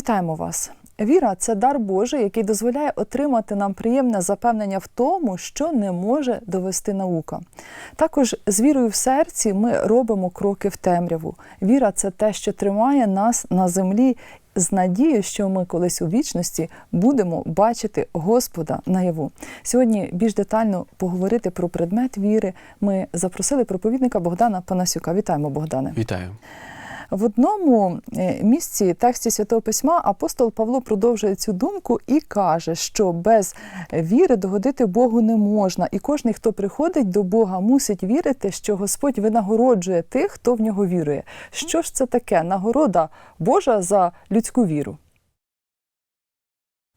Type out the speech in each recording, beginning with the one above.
Вітаємо вас! Віра це дар Божий, який дозволяє отримати нам приємне запевнення в тому, що не може довести наука. Також з вірою в серці ми робимо кроки в темряву. Віра це те, що тримає нас на землі з надією, що ми колись у вічності будемо бачити Господа наяву. Сьогодні більш детально поговорити про предмет віри. Ми запросили проповідника Богдана Панасюка. Вітаємо, Богдане. Вітаю. В одному е, місці тексті Святого Письма апостол Павло продовжує цю думку і каже, що без віри догодити Богу не можна, і кожен, хто приходить до Бога, мусить вірити, що Господь винагороджує тих, хто в нього вірує. Що ж це таке? Нагорода Божа за людську віру.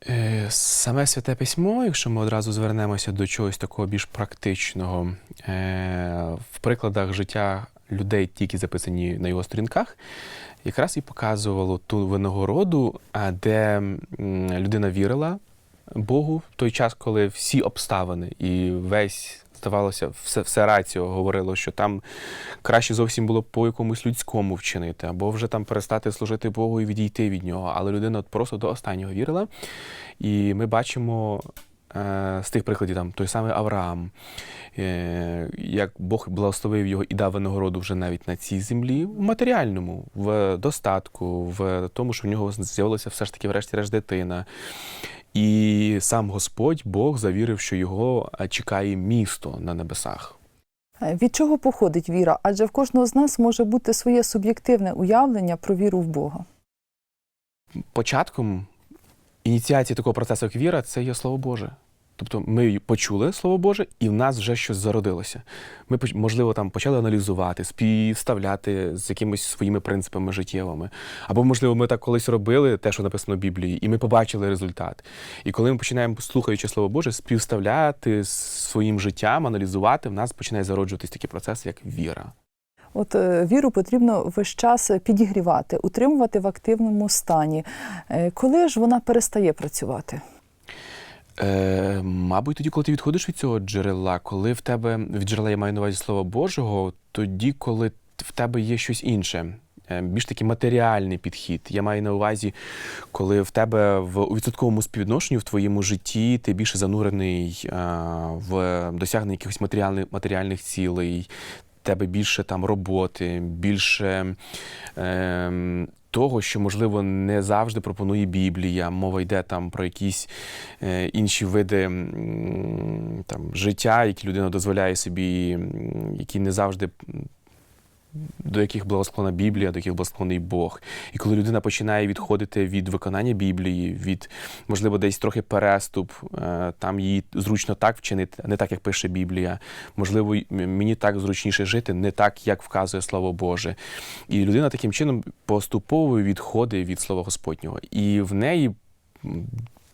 Е, Саме святе письмо, якщо ми одразу звернемося до чогось такого більш практичного, е, в прикладах життя людей, тільки записані на його сторінках, якраз і показувало ту винагороду, де людина вірила Богу в той час, коли всі обставини і весь. Здавалося, все, все раціо говорило, що там краще зовсім було по якомусь людському вчинити, або вже там перестати служити Богу і відійти від нього. Але людина просто до останнього вірила. І ми бачимо з тих прикладів, там той самий Авраам, е, як Бог благословив його і дав винагороду вже навіть на цій землі, в матеріальному, в достатку, в тому, що в нього з'явилася все ж таки, врешті-решт, дитина. І сам Господь Бог завірив, що його е, чекає місто на небесах. Е, Від чого походить віра? Адже в кожного з нас може бути своє суб'єктивне уявлення про віру в Бога. Початком ініціації такого процесу, як віра, це є Слово Боже. Тобто ми почули Слово Боже, і в нас вже щось зародилося. Ми, можливо, там почали аналізувати, співставляти з якимись своїми принципами життєвими. Або, можливо, ми так колись робили те, що написано в Біблії, і ми побачили результат. І коли ми починаємо, слухаючи Слово Боже, співставляти з своїм життям, аналізувати, в нас починає зароджуватись такий процес, як віра. От е, віру потрібно весь час підігрівати, утримувати в активному стані. Е, Коли ж вона перестає працювати? Е, мабуть, тоді, коли ти відходиш від цього джерела, коли в тебе від джерела я маю на увазі Слова Божого, тоді, коли в тебе є щось інше. е, Більш такий матеріальний підхід. Я маю на увазі, коли в тебе в у відсотковому співвідношенні в твоєму житті ти більше занурений а, в досягнення якихось матеріальних, матеріальних цілей, тебе більше там роботи, більше е, того, що, можливо, не завжди пропонує Біблія. Мова йде там про якісь е, інші види там, життя, які людина дозволяє собі, які не завжди. До яких благосклонна Біблія, до яких благословений Бог. І коли людина починає відходити від виконання Біблії, від, можливо, десь трохи переступ, е, там їй зручно так вчинити, не так, як пише Біблія. Можливо, мені так зручніше жити, не так, як вказує Слово Боже. І людина таким чином поступово відходить від Слова Господнього. І в неї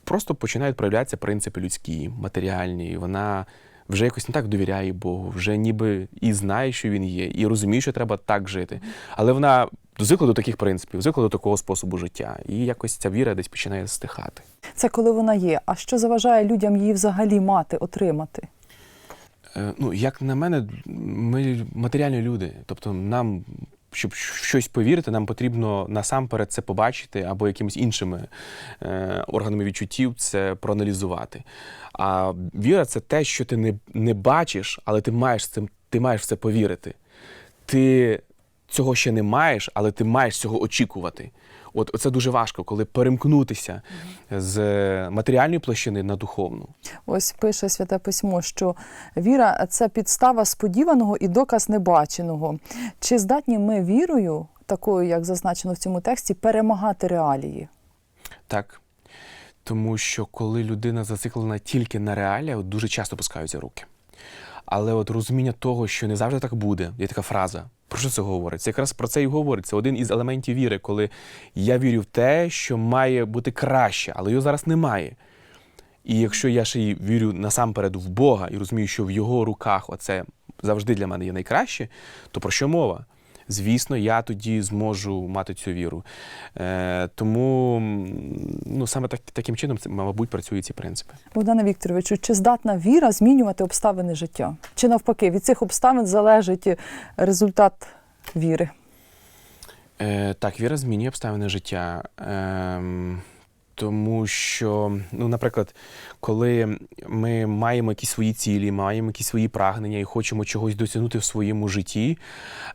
просто починають проявлятися принципи людські, матеріальні. Вона вже якось не так довіряє Богу, вже ніби і знає, що він є, і розуміє, що треба так жити. Але вона звикла до таких принципів, звикла до такого способу життя. І якось ця віра десь починає стихати. Це коли вона є. А що заважає людям її взагалі мати, отримати? Е, Ну, як на мене, ми матеріальні люди. Тобто, нам, щоб щось повірити, нам потрібно насамперед це побачити або якимись іншими е, органами відчуттів це проаналізувати. А віра це те, що ти не, не бачиш, але ти маєш цим, ти маєш це повірити. Ти цього ще не маєш, але ти маєш цього очікувати. От це дуже важко, коли перемкнутися з матеріальної площини на духовну. Ось пише Святе Письмо, що віра це підстава сподіваного і доказ небаченого. Чи здатні ми вірою, такою, як зазначено в цьому тексті, перемагати реалії? Так. Тому що коли людина зациклена тільки на реаліях, дуже часто пускаються руки. Але от розуміння того, що не завжди так буде, є така фраза. Про що це говорить? Це якраз про це і говорить. Це один із елементів віри, коли я вірю в те, що має бути краще, але його зараз немає. І якщо я ще й вірю насамперед в Бога і розумію, що в його руках оце завжди для мене є найкраще, то про що мова? Звісно, я тоді зможу мати цю віру. Е, тому ну, саме так, таким чином, мабуть, працюють ці принципи. Богдане Вікторовичу, чи здатна віра змінювати обставини життя? Чи навпаки, від цих обставин залежить результат віри? Е, так, віра змінює обставини життя. Ем, тому що, ну, наприклад, коли ми маємо якісь свої цілі, маємо якісь свої прагнення і хочемо чогось досягнути в своєму житті,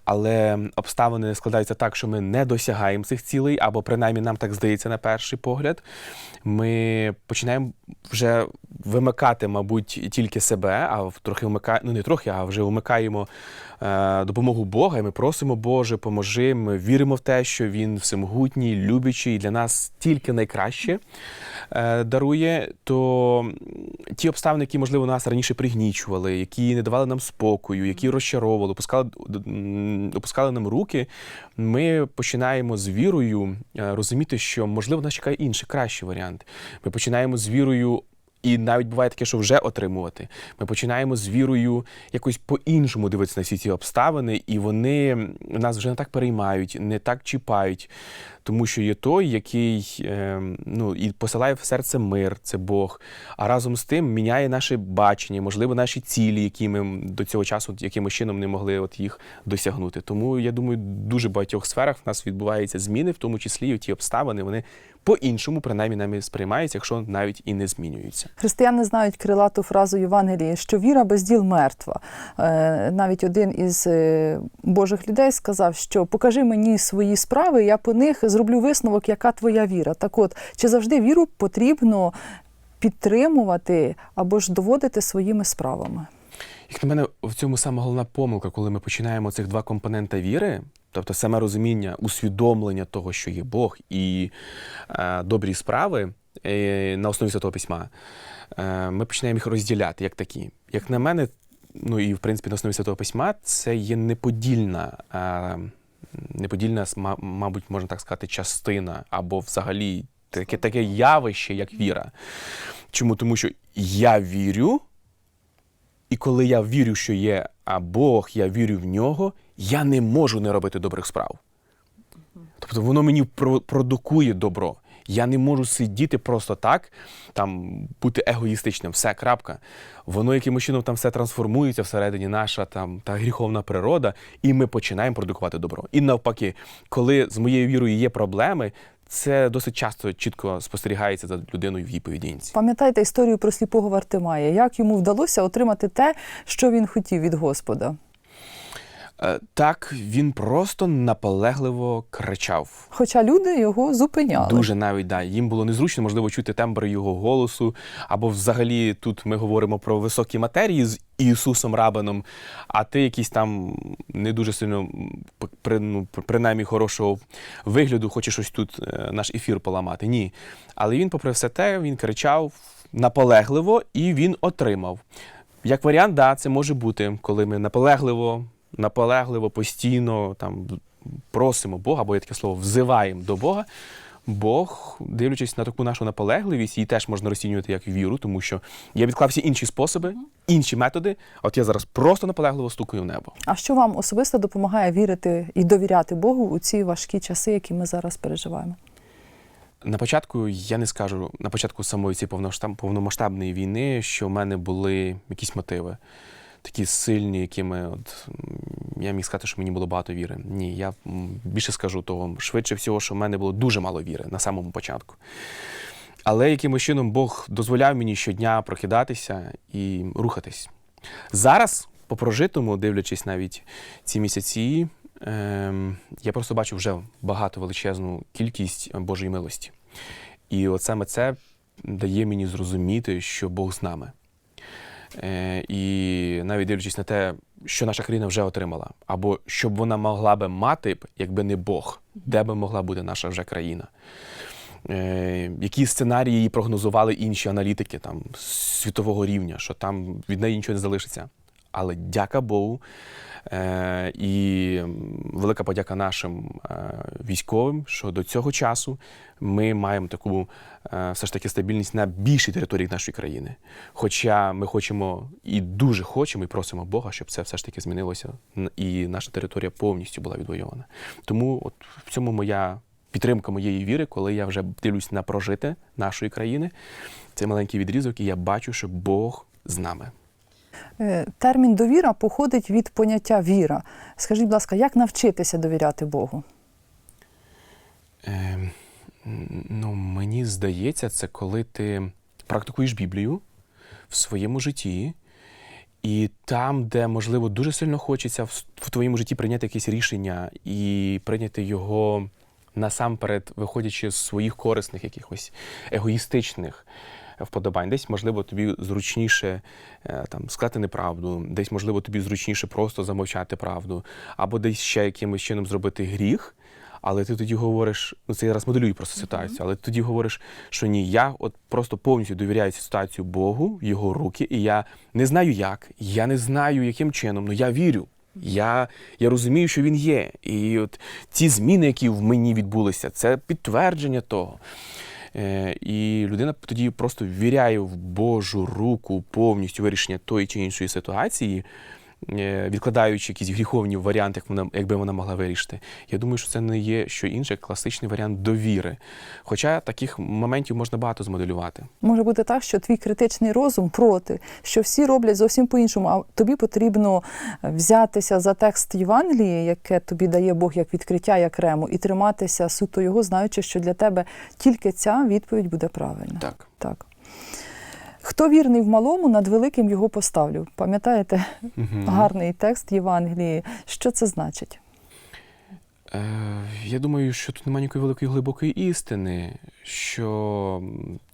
але обставини складаються так, що ми не досягаємо цих цілей, або принаймні нам так здається на перший погляд, ми починаємо вже вимикати, мабуть, тільки себе, а трохи вмикаємо, ну не трохи, а вже вмикаємо е, допомогу Бога, і ми просимо Боже, поможи. Ми віримо в те, що Він всемогутній, любячий, і для нас тільки найкраще е, дарує. То ті обставини, які, можливо, нас раніше пригнічували, які не давали нам спокою, які розчаровували, опускали, опускали нам руки, ми починаємо з вірою е, розуміти, що можливо нас чекає інший кращий варіант. Ми починаємо з вірою. І навіть буває таке, що вже отримувати. Ми починаємо з вірою якось по-іншому дивитися на всі ці обставини, і вони нас вже не так переймають, не так чіпають, тому що є той, який е, ну, і посилає в серце мир, це Бог. А разом з тим міняє наше бачення, можливо, наші цілі, які ми до цього часу якимось чином не могли от їх досягнути. Тому я думаю, дуже багатьох сферах в нас відбуваються зміни, в тому числі і ті обставини, вони по-іншому, принаймні, нами сприймаються, якщо навіть і не змінюються. Християни знають крилату фразу Євангелії, що віра без діл мертва. Е, Навіть один із е, Божих людей сказав, що покажи мені свої справи, я по них зроблю висновок, яка твоя віра. Так от, чи завжди віру потрібно підтримувати або ж доводити своїми справами? Як на мене, в цьому саме головна помилка, коли ми починаємо цих два компонента віри, тобто саме розуміння, усвідомлення того, що є Бог, і е, добрі справи е, на основі Святого Письма, е, ми починаємо їх розділяти як такі. Як на мене, ну і в принципі на основі Святого Письма, це є неподільна. Е, Неподільна, ма- мабуть, можна так сказати, частина або взагалі таке, таке явище, як віра. Чому? Тому що я вірю, і коли я вірю, що є а Бог, я вірю в нього, я не можу не робити добрих справ. Тобто воно мені про- продукує добро. Я не можу сидіти просто так, там бути егоїстичним, все, крапка. Воно якимось чином там все трансформується всередині наша там та гріховна природа, і ми починаємо продукувати добро. І навпаки, коли з моєю вірою є проблеми, це досить часто чітко спостерігається за людиною в її поведінці. Пам'ятаєте історію про сліпого Вартимая, як йому вдалося отримати те, що він хотів від Господа? Е, Так, він просто наполегливо кричав. Хоча люди його зупиняли. Дуже навіть да. Їм було незручно, можливо, чути тембр його голосу. Або взагалі тут ми говоримо про високі матерії з Ісусом Рабином, а ти якийсь там не дуже сильно при, ну, принаймні хорошого вигляду, хочеш щось тут е, наш ефір поламати. Ні. Але він, попри все те, він кричав наполегливо і він отримав. Як варіант, да, це може бути, коли ми наполегливо, наполегливо, постійно там просимо Бога, або є таке слово, взиваємо до Бога. Бог, дивлячись на таку нашу наполегливість, її теж можна розцінювати як віру, тому що я відклав всі інші способи, інші методи. а От я зараз просто наполегливо стукаю в небо. А що вам особисто допомагає вірити і довіряти Богу у ці важкі часи, які ми зараз переживаємо? На початку я не скажу на початку самої цієї повномасштабної війни, що в мене були якісь мотиви, такі сильні, якими от я міг сказати, що мені було багато віри. Ні, я більше скажу того, швидше всього, що в мене було дуже мало віри на самому початку. Але якимось чином Бог дозволяв мені щодня прокидатися і рухатись. Зараз, по прожитому, дивлячись навіть ці місяці, ем, я просто бачу вже багато величезну кількість Божої милості. І от саме це дає мені зрозуміти, що Бог з нами. Е, і навіть дивлячись на те, що наша країна вже отримала, або що б вона могла би мати, якби не Бог, де би могла бути наша вже країна. Е, які сценарії прогнозували інші аналітики там, світового рівня, що там від неї нічого не залишиться. Але дяка Богу. Е, і велика подяка нашим е, військовим, що до цього часу ми маємо таку е, все ж таки стабільність на більшій території нашої країни. Хоча ми хочемо і дуже хочемо, і просимо Бога, щоб це все ж таки змінилося, і наша територія повністю була відвоювана. Тому от в цьому моя підтримка моєї віри, коли я вже дивлюсь на прожите нашої країни. Це маленький відрізок, і я бачу, що Бог з нами. Е, Термін довіра походить від поняття віра. Скажіть, будь ласка, як навчитися довіряти Богу? Е, ну, мені здається, це коли ти практикуєш Біблію в своєму житті, і там, де, можливо, дуже сильно хочеться в, в твоєму житті прийняти якесь рішення і прийняти його насамперед, виходячи з своїх корисних, якихось егоїстичних вподобань. Десь, можливо, тобі зручніше е, там, сказати неправду, десь, можливо, тобі зручніше просто замовчати правду, або десь ще якимось чином зробити гріх. Але ти тоді говориш, ну це я зараз моделюю просто ситуацію, але ти тоді говориш, що ні, я от просто повністю довіряю цю ситуацію Богу, його руки, і я не знаю як, я не знаю, яким чином, але я вірю. Я, я розумію, що він є. І от ці зміни, які в мені відбулися, це підтвердження того. Е, і людина тоді просто віряє в Божу руку повністю вирішення тої чи іншої ситуації, відкладаючи якісь гріховні варіанти, як вона, якби вона могла вирішити. Я думаю, що це не є що інше, як класичний варіант довіри. Хоча таких моментів можна багато змоделювати. Може бути так, що твій критичний розум проти, що всі роблять зовсім по-іншому, а тобі потрібно взятися за текст Євангелії, яке тобі дає Бог як відкриття, як рему, і триматися суто його, знаючи, що для тебе тільки ця відповідь буде правильна. Так. Так. Хто вірний в малому, над великим його поставлю. Пам'ятаєте Мгм. гарний текст Євангелії? Що це значить? Е, я думаю, що тут немає ніякої великої глибокої істини, що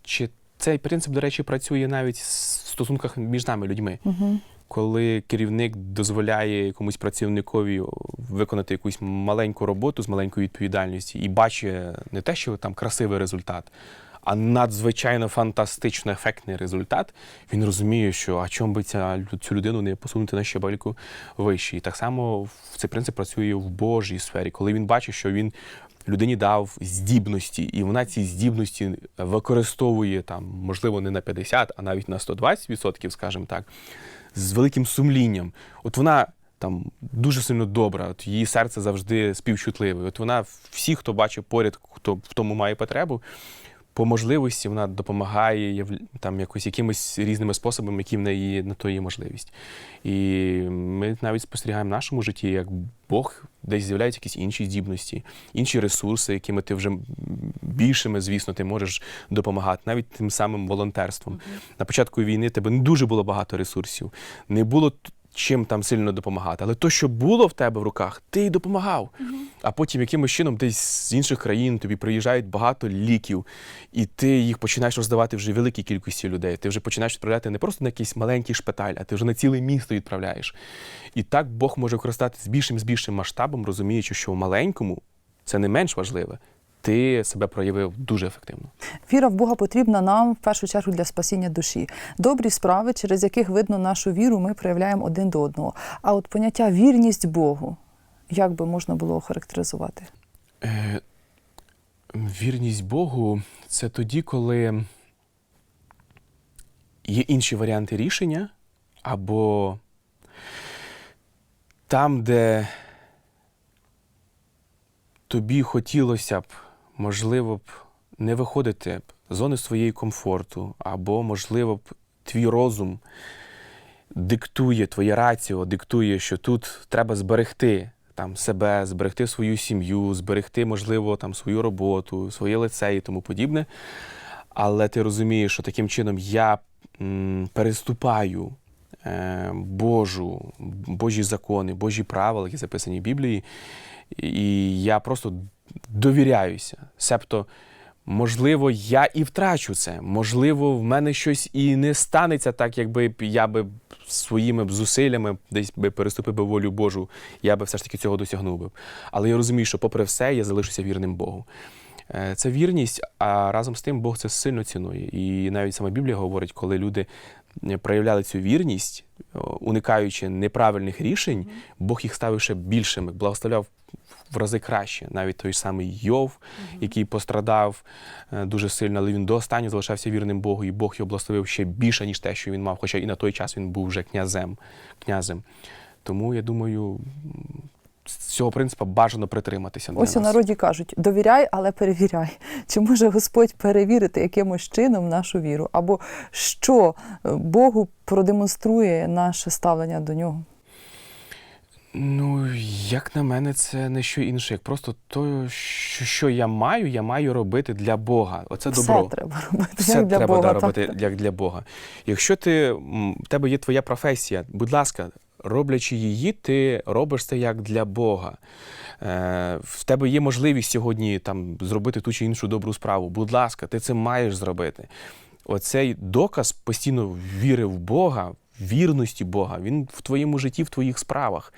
чи цей принцип, до речі, працює навіть в стосунках між нами, людьми. Угу. Коли керівник дозволяє якомусь працівникові виконати якусь маленьку роботу з маленькою відповідальністю і бачить не те, що там красивий результат, а надзвичайно фантастично ефектний результат, він розуміє, що а чому би ця, цю людину не посунути на щебельку вище. І так само в- цей принцип працює в Божій сфері, коли він бачить, що він людині дав здібності, і вона ці здібності використовує там, можливо, не на 50, а навіть на 120%, скажімо так, з великим сумлінням. От вона там дуже сильно добра, от її серце завжди співчутливе. От вона всі, хто бачить поряд, хто в тому має потребу. По можливості вона допомагає там якось якимись різними способами, які в неї на то є можливість. І ми навіть спостерігаємо в нашому житті, як Бог десь з'являються якісь інші здібності, інші ресурси, якими ти вже більшими, звісно, ти можеш допомагати, навіть тим самим волонтерством. На початку війни тебе не дуже було багато ресурсів, не було чим там сильно допомагати. Але то, що було в тебе в руках, ти й допомагав. А потім якимось чином десь з інших країн тобі приїжджають багато ліків, і ти їх починаєш роздавати вже великій кількості людей. Ти вже починаєш відправляти не просто на якийсь маленький шпиталь, а ти вже на ціле місто відправляєш. І так Бог може користатися з більшим з більшим масштабом, розуміючи, що в маленькому це не менш важливе. Ти себе проявив дуже ефективно. Віра в Бога потрібна нам в першу чергу для спасіння душі. Добрі справи, через яких видно нашу віру, ми проявляємо один до одного. А от поняття вірність Богу, як би можна було охарактеризувати? Е, вірність Богу це тоді, коли є інші варіанти рішення, або там, де тобі хотілося б, можливо б, не виходити б з зони своєї комфорту, або, можливо б, твій розум диктує, твоє раціо диктує, що тут треба зберегти там себе, зберегти свою сім'ю, зберегти, можливо, там свою роботу, своє лице і тому подібне. Але ти розумієш, що таким чином я м, переступаю е, Божу, Божі закони, Божі правила, які записані в Біблії, і я просто довіряюся. Себто, можливо, я і втрачу це. Можливо, в мене щось і не станеться так, якби я би своїми зусиллями десь би переступив би волю Божу, я би все ж таки цього досягнув би. Але я розумію, що попри все я залишуся вірним Богу. Е, Це вірність, а разом з тим Бог це сильно цінує. І навіть сама Біблія говорить, коли люди проявляли цю вірність, уникаючи неправильних рішень, Бог їх ставив ще більшими, благословляв в рази краще. Навіть той самий Йов, який пострадав е, дуже сильно, але він до останнього залишався вірним Богу, і Бог його благословив ще більше, ніж те, що він мав, хоча і на той час він був вже князем. князем. Тому я думаю, цього принципу бажано притриматися. для Ось у нас. народі кажуть: довіряй, але перевіряй. Чи може Господь перевірити якимось чином нашу віру? Або що е, Богу продемонструє наше ставлення до нього? Ну, як на мене, це не що інше, як просто то, що, що я маю, я маю робити для Бога. Оце Все добро. треба робити Все як для треба Бога. да, так. як для Бога. Якщо ти в тебе є твоя професія, будь ласка, роблячи її, ти робиш це як для Бога. Е, в тебе є можливість сьогодні там зробити ту чи іншу добру справу. Будь ласка, ти це маєш зробити. Оцей доказ постійно віри в Бога, вірності Бога, він в твоєму житті, в твоїх справах,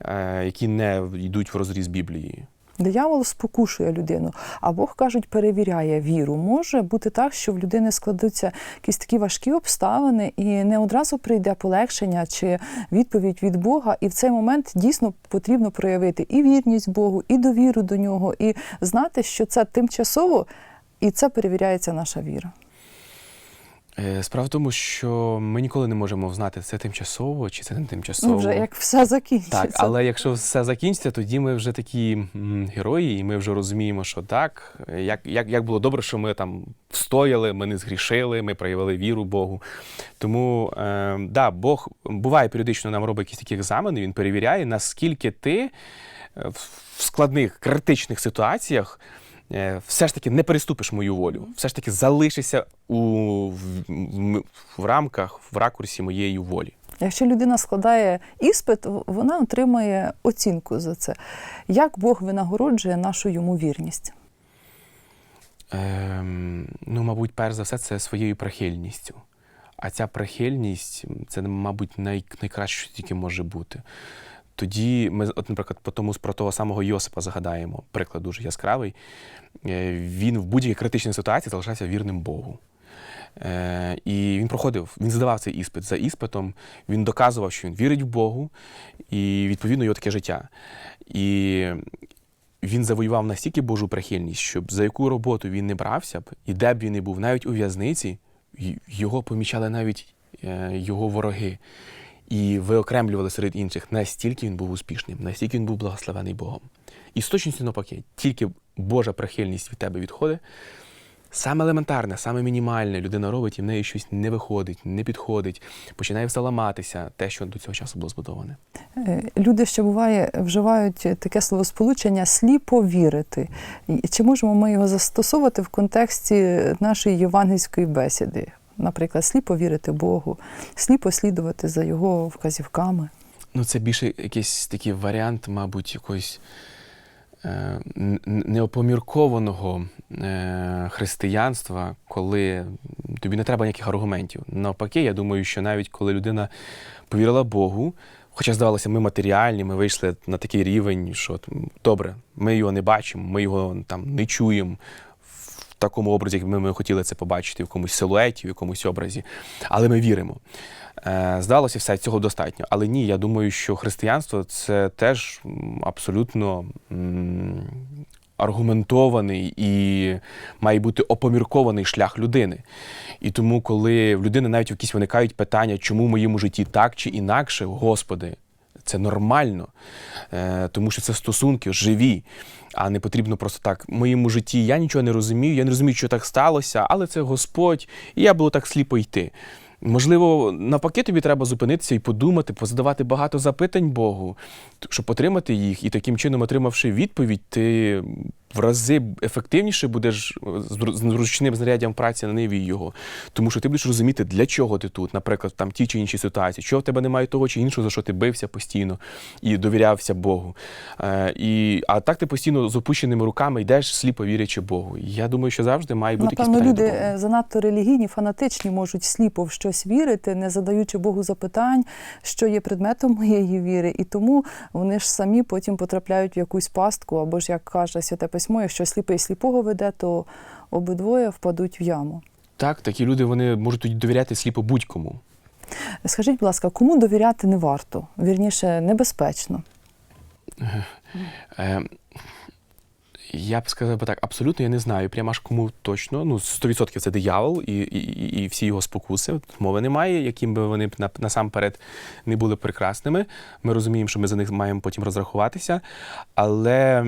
е, які не йдуть в розріз Біблії. Диявол спокушує людину, а Бог кажуть, перевіряє віру. Може бути так, що в людини складуться якісь такі важкі обставини, і не одразу прийде полегшення чи відповідь від Бога. І в цей момент дійсно потрібно проявити і вірність Богу, і довіру до нього, і знати, що це тимчасово, і це перевіряється наша віра. Е, Справа в тому, що ми ніколи не можемо знати, це тимчасово чи це не тимчасово. Ну, вже як все закінчиться. Так, але якщо все закінчиться, тоді ми вже такі герої, і ми вже розуміємо, що так, як, як, як було добре, що ми там встояли, ми не згрішили, ми проявили віру Богу. Тому е, да, Бог буває періодично нам робить якісь такі екзамени, він перевіряє, наскільки ти е, в складних критичних ситуаціях. Е, Все ж таки не переступиш мою волю, все ж таки залишишся у, в, в, в рамках, в ракурсі моєї волі. Якщо людина складає іспит, вона отримає оцінку за це. Як Бог винагороджує нашу йому вірність? Ем, ну, мабуть, перш за все, це своєю прихильністю. А ця прихильність це, мабуть, най, найкраще, що тільки може бути. Тоді ми, от, наприклад, по тому про того самого Йосипа згадаємо, приклад дуже яскравий. Е, Він в будь-якій критичній ситуації залишався вірним Богу. Е, І він проходив, він здавав цей іспит. За іспитом він доказував, що він вірить в Богу, і відповідно його таке життя. І він завоював настільки Божу прихильність, щоб за яку роботу він не брався б, і де б він не був, навіть у в'язниці, його помічали навіть е, його вороги. І виокремлювали серед інших, настільки він був успішним, настільки він був благословений Богом. І з точністю навпаки, тільки Божа прихильність від тебе відходить. Саме елементарне, саме мінімальне людина робить, і в неї щось не виходить, не підходить, починає все ламатися, те, що до цього часу було збудоване. Е, Люди ще буває вживають таке словосполучення сліпо вірити. Чи можемо ми його застосовувати в контексті нашої євангельської бесіди? Наприклад, сліпо вірити Богу, сліпо слідувати за його вказівками. Ну, це більше якийсь такий варіант, мабуть, якогось е, неопоміркованого е, християнства, коли тобі не треба ніяких аргументів. Навпаки, я думаю, що навіть коли людина повірила Богу, хоча здавалося, ми матеріальні, ми вийшли на такий рівень, що добре, ми його не бачимо, ми його там не чуємо. Такому образі, як ми, ми хотіли це побачити, в якомусь силуеті, в якомусь образі, але ми віримо. Е, Здалося, все цього достатньо. Але ні, я думаю, що християнство це теж абсолютно аргументований і має бути опоміркований шлях людини. І тому, коли в людини навіть якісь виникають питання, чому в моєму житті так чи інакше, Господи, це нормально, е, тому що це стосунки живі. А не потрібно просто так. В моєму житті я нічого не розумію, я не розумію, що так сталося, але це Господь, і я було так сліпо йти. Можливо, навпаки, тобі треба зупинитися і подумати, позадавати багато запитань Богу, щоб отримати їх, і таким чином, отримавши відповідь, ти в рази ефективніше будеш е, з зручним знаряддям праці на ниві його. Тому що ти будеш розуміти, для чого ти тут, наприклад, там ті чи інші ситуації, чого в тебе немає того чи іншого, за що ти бився постійно і довірявся Богу. Е, і, а так ти постійно з опущеними руками йдеш, сліпо вірячи Богу. І я думаю, що завжди має бути Напевно, якісь люди питання Бога. е, занадто релігійні, фанатичні можуть сліпо в щось вірити, не задаючи Богу запитань, що є предметом моєї віри, і тому вони ж самі потім потрапляють в якусь пастку, або ж як каже Святе Письмо, якщо сліпий сліпого веде, то обидвоє впадуть в яму. Так, такі люди вони можуть довіряти сліпо будь-кому. Скажіть, будь ласка, кому довіряти не варто? Вірніше, небезпечно. Е, я б сказав би так, абсолютно я не знаю, прямо аж кому точно. Ну, 100% це диявол і, і, і- всі його спокуси. Мови немає, яким би вони насамперед не були прекрасними. Ми розуміємо, що ми за них маємо потім розрахуватися, але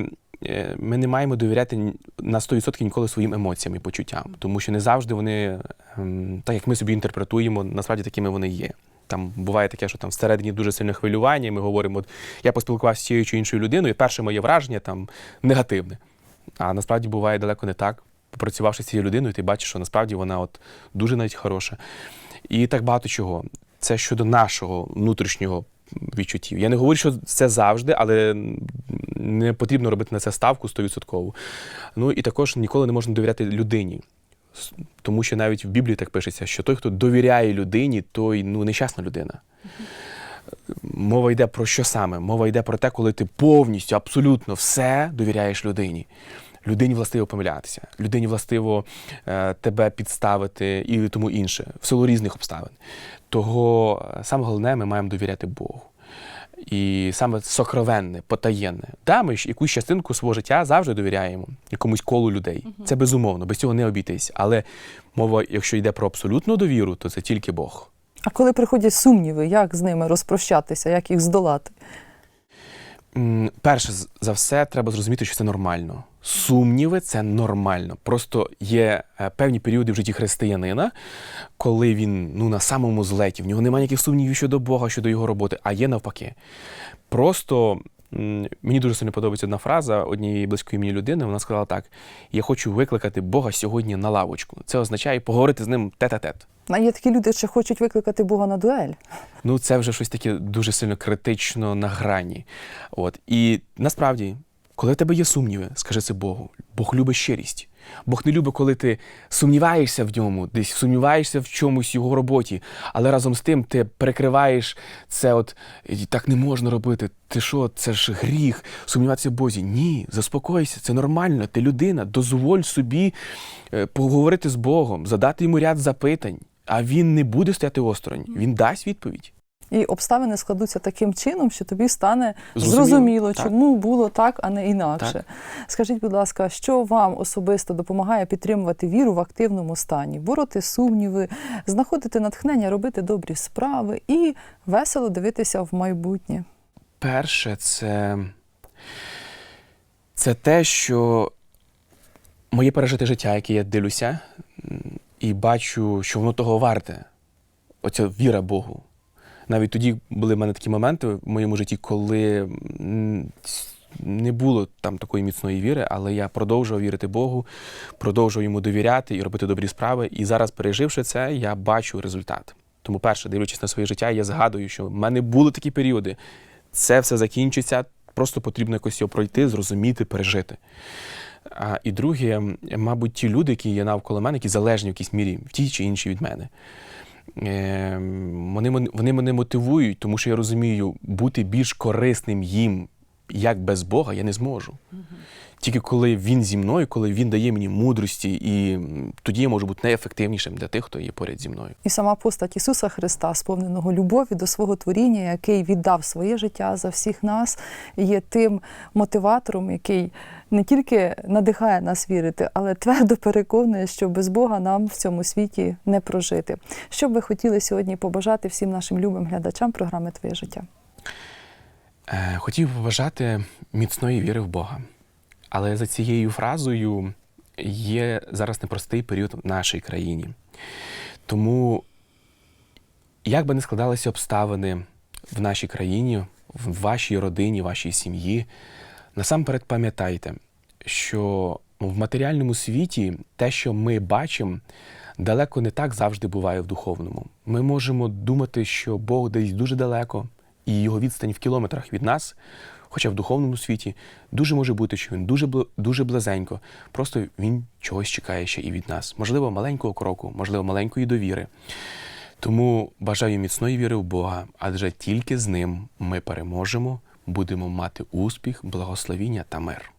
ми не маємо довіряти на 100% ніколи своїм емоціям і почуттям, тому що не завжди вони, ем, так як ми собі інтерпретуємо, насправді такими вони є. Там буває таке, що там всередині дуже сильне хвилювання, і ми говоримо, от я поспілкувався з цією чи іншою людиною, і перше моє враження там негативне. А насправді буває далеко не так. Попрацювавши з цією людиною, ти бачиш, що насправді вона от дуже навіть хороша. І так багато чого. Це щодо нашого внутрішнього відчуттів. Я не говорю, що це завжди, але не потрібно робити на це ставку 100%. Ну і також ніколи не можна довіряти людині. Тому що навіть в Біблії так пишеться, що той, хто довіряє людині, той ну, нещасна людина. Мова йде про що саме? Мова йде про те, коли ти повністю, абсолютно все довіряєш людині. Людині властиво помилятися, людині властиво е, тебе підставити і тому інше, в силу різних обставин. Того е, саме головне, ми маємо довіряти Богу. І саме сокровенне, потаєнне. Да, ми ж якусь частинку свого життя завжди довіряємо якомусь колу людей. Це безумовно, без цього не обійтись. Але мова, якщо йде про абсолютну довіру, то це тільки Бог. А коли приходять сумніви, як з ними розпрощатися, як їх здолати? Перше за все, треба зрозуміти, що це нормально. Сумніви це нормально. Просто є е, певні періоди в житті християнина, коли він ну, на самому злеті, в нього немає ніяких сумнівів щодо Бога, щодо його роботи, а є навпаки. Просто мені дуже сильно подобається одна фраза однієї близької мені людини. Вона сказала так: Я хочу викликати Бога сьогодні на лавочку. Це означає поговорити з ним тет-а-тет. А є такі люди, що хочуть викликати Бога на дуель. Ну, це вже щось таке дуже сильно критично на грані. От. І насправді, коли в тебе є сумніви, скажи це Богу. Бог любить щирість. Бог не любить, коли ти сумніваєшся в ньому, десь сумніваєшся в чомусь його роботі, але разом з тим ти перекриваєш це, от так не можна робити. Ти що, це ж гріх, сумніватися в Бозі. Ні, заспокойся, це нормально. Ти людина, дозволь собі е, поговорити з Богом, задати йому ряд запитань, а він не буде стояти осторонь, він дасть відповідь. І обставини складуться таким чином, що тобі стане Зрозуміло, зрозуміло, так. чому було так, а не інакше. Так. Скажіть, будь ласка, що вам особисто допомагає підтримувати віру в активному стані, бороти сумніви, знаходити натхнення, робити добрі справи і весело дивитися в майбутнє? Перше, це, це те, що моє пережите життя, яке я дивлюся, і бачу, що воно того варте. Оця віра Богу. Навіть тоді були в мене такі моменти в моєму житті, коли не було там такої міцної віри, але я продовжував вірити Богу, продовжував йому довіряти і робити добрі справи. І зараз, переживши це, я бачу результат. Тому, перше, дивлячись на своє життя, я згадую, що в мене були такі періоди. Це все закінчиться, просто потрібно якось його пройти, зрозуміти, пережити. А, і друге, мабуть, ті люди, які є навколо мене, які залежні в якійсь мірі, в тій чи іншій від мене. Е, вони, вони мене мотивують, тому що я розумію, бути більш корисним їм, як без Бога, я не зможу. Тільки коли він зі мною, коли він дає мені мудрості, і тоді я можу бути найефективнішим для тих, хто є поряд зі мною. І сама постать Ісуса Христа, сповненого любові до свого творіння, який віддав своє життя за всіх нас, є тим мотиватором, який не тільки надихає нас вірити, але твердо переконує, що без Бога нам в цьому світі не прожити. Що б ви хотіли сьогодні побажати всім нашим любим глядачам програми Твоє життя? Е, Хотів побажати міцної віри в Бога. Але за цією фразою є зараз непростий період в нашій країні. Тому, як би не складалися обставини в нашій країні, в вашій родині, вашій сім'ї, насамперед пам'ятайте, що в матеріальному світі те, що ми бачимо, далеко не так завжди буває в духовному. Ми можемо думати, що Бог десь дуже далеко, і його відстань в кілометрах від нас. Хоча в духовному світі дуже може бути, що він дуже дуже близенько. Просто він чогось чекає ще і від нас. Можливо, маленького кроку, можливо, маленької довіри. Тому бажаю міцної віри в Бога, адже тільки з ним ми переможемо, будемо мати успіх, благословіння та мир.